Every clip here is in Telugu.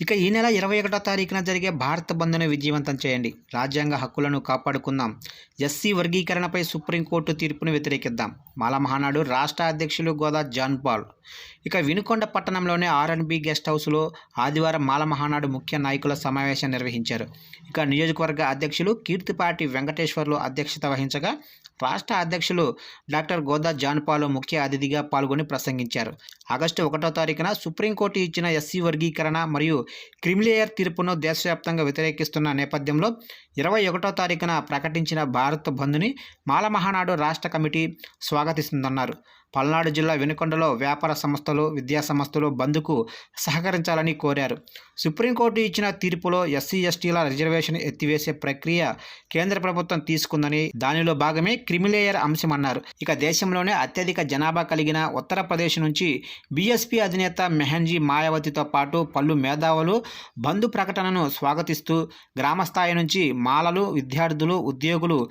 ఇక ఈ నెల ఇరవై ఒకటో తారీఖున జరిగే భారత బంద్ను విజయవంతం చేయండి. రాజ్యాంగ హక్కులను కాపాడుకుందాం. ఎస్సీ వర్గీకరణపై సుప్రీంకోర్టు తీర్పును వ్యతిరేకిద్దాం. మాల మహానాడు రాష్ట్ర అధ్యక్షులు గోదా జాన్ పాల్. ఇక వినుకొండ పట్టణంలోనే ఆర్ఎన్బి గెస్ట్ హౌస్లో ఆదివారం మాల మహానాడు ముఖ్య నాయకుల సమావేశం నిర్వహించారు. ఇక నియోజకవర్గ అధ్యక్షులు కీర్తిపాటి వెంకటేశ్వర్లు అధ్యక్షత వహించగా రాష్ట్ర అధ్యక్షులు డాక్టర్ గోదా జాన్పాలు ముఖ్య అతిథిగా పాల్గొని ప్రసంగించారు. ఆగస్టు ఒకటో తారీఖున సుప్రీంకోర్టు ఇచ్చిన ఎస్సీ వర్గీకరణ మరియు క్రిమిలేయర్ తీర్పును దేశవ్యాప్తంగా వ్యతిరేకిస్తున్న నేపథ్యంలో ఇరవై ఒకటో తారీఖున ప్రకటించిన భారత్ బంద్ని మాల మహానాడు రాష్ట్ర కమిటీ స్వాగతిస్తుందన్నారు. పల్నాడు జిల్లా వెనుకొండలో వ్యాపార సంస్థలు విద్యాసంస్థలు బంద్కు సహకరించాలని కోరారు. సుప్రీంకోర్టు ఇచ్చిన తీర్పులో ఎస్సీ ఎస్టీల రిజర్వేషన్ ఎత్తివేసే ప్రక్రియ కేంద్ర ప్రభుత్వం తీసుకుందని దానిలో భాగమే క్రిమిలేయర్ అంశమన్నారు ఇక దేశంలోనే అత్యధిక జనాభా కలిగిన ఉత్తరప్రదేశ్ నుంచి బీఎస్పీ అధినేత మెహన్జీ మాయావతితో పాటు పలు మేధావులు బంధు ప్రకటనను స్వాగతిస్తూ గ్రామస్థాయి నుంచి మాలలు విద్యార్థులు ఉద్యోగులు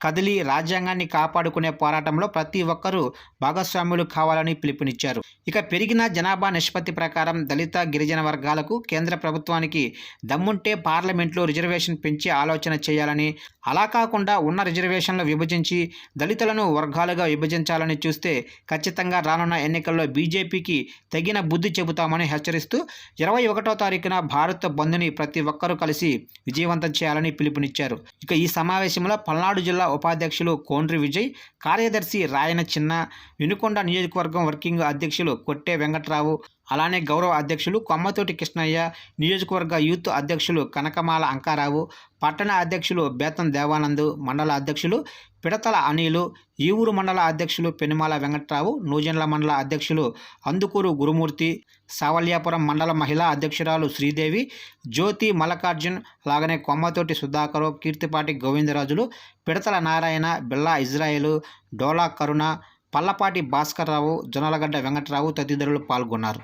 కదిలి రాజ్యాంగాన్ని కాపాడుకునే పోరాటంలో ప్రతి ఒక్కరూ భాగస్వాములు కావాలని పిలుపునిచ్చారు. ఇక పెరిగిన జనాభా నిష్పత్తి ప్రకారం దళిత గిరిజన వర్గాలకు కేంద్ర ప్రభుత్వానికి దమ్ముంటే పార్లమెంట్లో రిజర్వేషన్ పెంచి ఆలోచన చేయాలని అలా కాకుండా ఉన్న రిజర్వేషన్లు విభజించి దళితులను వర్గాలుగా విభజించాలని చూస్తే ఖచ్చితంగా రానున్న ఎన్నికల్లో బీజేపీకి తగిన బుద్ధి చెబుతామని హెచ్చరిస్తూ ఇరవై ఒకటో తారీఖున భారత బంద్ని ప్రతి ఒక్కరూ కలిసి విజయవంతం చేయాలని పిలుపునిచ్చారు. ఇక ఈ సమావేశంలో పల్నాడు జిల్లా ఉపాధ్యక్షులు కోండ్రి విజయ్ కార్యదర్శి రాయన చిన్న వినుకొండ నియోజకవర్గం వర్కింగ్ అధ్యక్షులు కొట్టే వెంకట్రావు అలానే గౌరవ అధ్యక్షులు కొమ్మతోటి కృష్ణయ్య నియోజకవర్గ యూత్ అధ్యక్షులు కనకమాల అంకారావు పట్టణ అధ్యక్షులు బేతం దేవానంద్ మండల అధ్యక్షులు పిడతల అనిలు ఈవూరు మండల అధ్యక్షులు పెనుమాల వెంకట్రావు నూజెండ్ల మండల అధ్యక్షులు అందుకూరు గురుమూర్తి సావల్యాపురం మండల మహిళా అధ్యక్షురాలు శ్రీదేవి జ్యోతి మల్లికార్జున్ అలాగనే కొమ్మతోటి సుధాకరు కీర్తిపాటి గోవిందరాజులు పిడతల నారాయణ బిల్లా ఇజ్రాయేలు డోలా కరుణ పల్లపాటి భాస్కర్రావు జొన్నలగడ్డ వెంకట్రావు తదితరులు పాల్గొన్నారు.